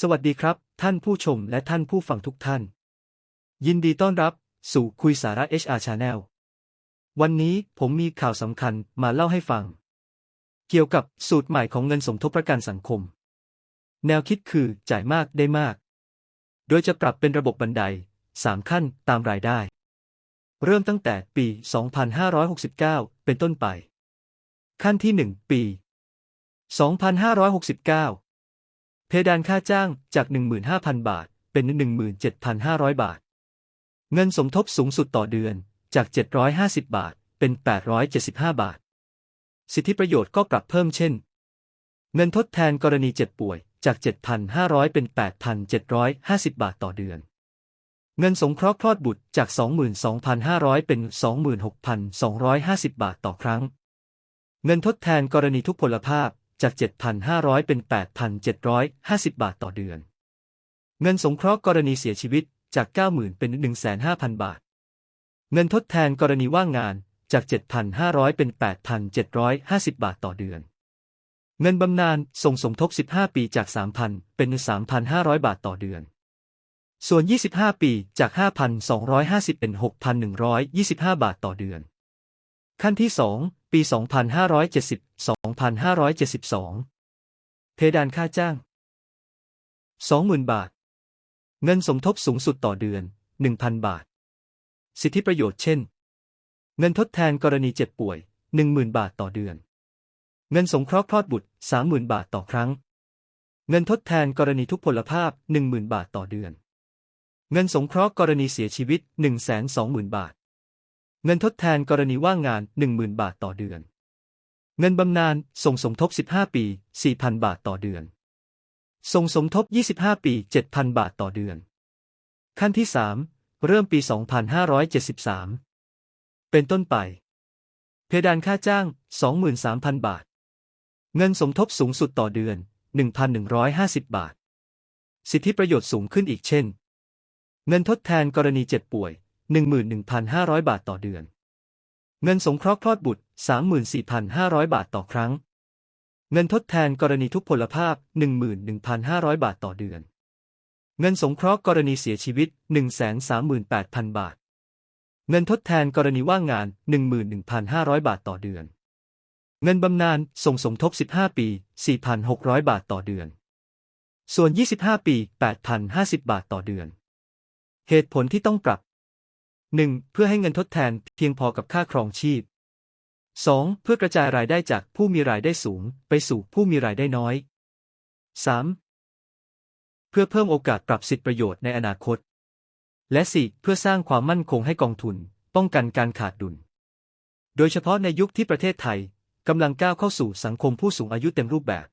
สวัสดีครับ ท่านผู้ชมและท่านผู้ฟังทุกท่าน ยินดีต้อนรับ สู่คุยสาระ HR Channel วันนี้ผมมีข่าวสำคัญมาเล่าให้ฟัง เกี่ยวกับสูตรใหม่ของเงินสมทบประกันสังคม แนวคิดคือจ่ายมากได้มาก โดยจะปรับเป็นระบบบันได 3 ขั้นตามรายได้ เริ่มตั้งแต่ปี 2569 เป็นต้นไป ขั้นที่ 1 ปี 2569 เพดานค่าจ้างจาก 15,000 บาท เป็น 17,500 บาท เงินสมทบสูงสุดต่อเดือนจาก 750 บาท เป็น 875 บาท สิทธิประโยชน์ก็ปรับเพิ่มเช่น เงินทดแทนกรณีเจ็บป่วยจาก 7,500 เป็น 8,750 บาทต่อเดือน เงินสงเคราะห์คลอดบุตรจาก 22,500 เป็น 26,250 บาทต่อครั้ง เงินทดแทนกรณีทุกพลภาพ จาก 7,500 เป็น 8,750 บาทต่อเดือน เงินสงเคราะห์กรณีเสียชีวิตจาก 90,000 เป็น 15,000 บาท เงินทดแทนกรณีว่างงานจาก 7,500 เป็น 8,750 บาทต่อเดือน เงินบำนาญส่งสมทบ 15 ปีจาก 3,000 เป็น 3,500 บาทต่อเดือน ส่วน 25 ปีจาก 5,250 เป็น 6,125 บาทต่อเดือน ขั้นที่ 2 ปี 2570 2572 เพดานค่าจ้าง 20,000 บาท เงินสมทบสูงสุดต่อเดือน 1,000 บาท สิทธิประโยชน์เช่น เงินทดแทนกรณีเจ็บป่วย 10,000 บาทต่อเดือน เงินสงเคราะห์คลอดบุตร 30,000 บาทต่อครั้ง เงินทดแทนกรณีทุกพลภาพ 10,000 บาทต่อเดือน เงินสงเคราะห์กรณีเสียชีวิต 120,000 บาท เงินทดแทนกรณีว่างงาน 10,000 บาทต่อเดือน เงินบำนาญส่งสมทบ 15 ปี 4,000 บาทต่อเดือน ส่งสมทบ 25 ปี 7,000 บาทต่อเดือน ขั้นที่ 3 เริ่มปี 2573 เป็นต้นไป เพดานค่าจ้าง 23,000 บาท เงินสมทบสูงสุดต่อเดือน 1,150 บาท สิทธิประโยชน์สูงขึ้นอีกเช่น เงินทดแทนกรณีเจ็บป่วย 11,500 บาทต่อเดือน เงินสงเคราะห์คลอดบุตร 34,500 บาทต่อครั้ง เงินทดแทนกรณีทุพพลภาพ 11,500 บาทต่อเดือน เงินสงเคราะห์กรณีเสียชีวิต 138,000 บาท เงินทดแทนกรณีว่างงาน 11,500 บาทต่อเดือน เงินบำนาญส่งสมทบ 15 ปี 4,600 บาทต่อเดือน ส่วน 25 ปี 8,050 บาทต่อเดือน เหตุผลที่ต้องปรับ 1. เพื่อให้เงินทดแทนเพียงพอกับค่าครองชีพ 2. เพื่อกระจายรายได้จากผู้มีรายได้สูง ไปสู่ผู้มีรายได้น้อย 3. เพื่อเพิ่มโอกาสปรับสิทธิประโยชน์ในอนาคต และ 4. เพื่อสร้างความมั่นคงให้กองทุน ป้องกันการขาดดุล โดยเฉพาะในยุคที่ประเทศไทยกำลังก้าวเข้าสู่สังคมผู้สูงอายุเต็มรูปแบบ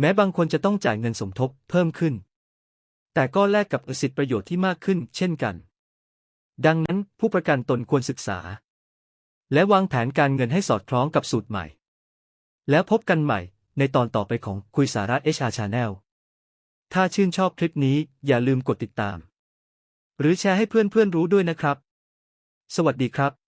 แม้บางคนจะต้องจ่ายเงินสมทบเพิ่มขึ้น แต่ก็แลกกับสิทธิประโยชน์ที่มากขึ้นเช่นกัน ดังนั้นผู้ประกันตนควรศึกษา และวางแผนการเงินให้สอดคล้องกับสูตรใหม่ แล้วพบกันใหม่ในตอนต่อไปของคุยสาระเอชาชาแนลถ้าชื่นชอบคลิปนี้อย่าลืมกดติดตาม หรือแชร์ให้เพื่อนๆรู้ด้วยนะครับ สวัสดีครับ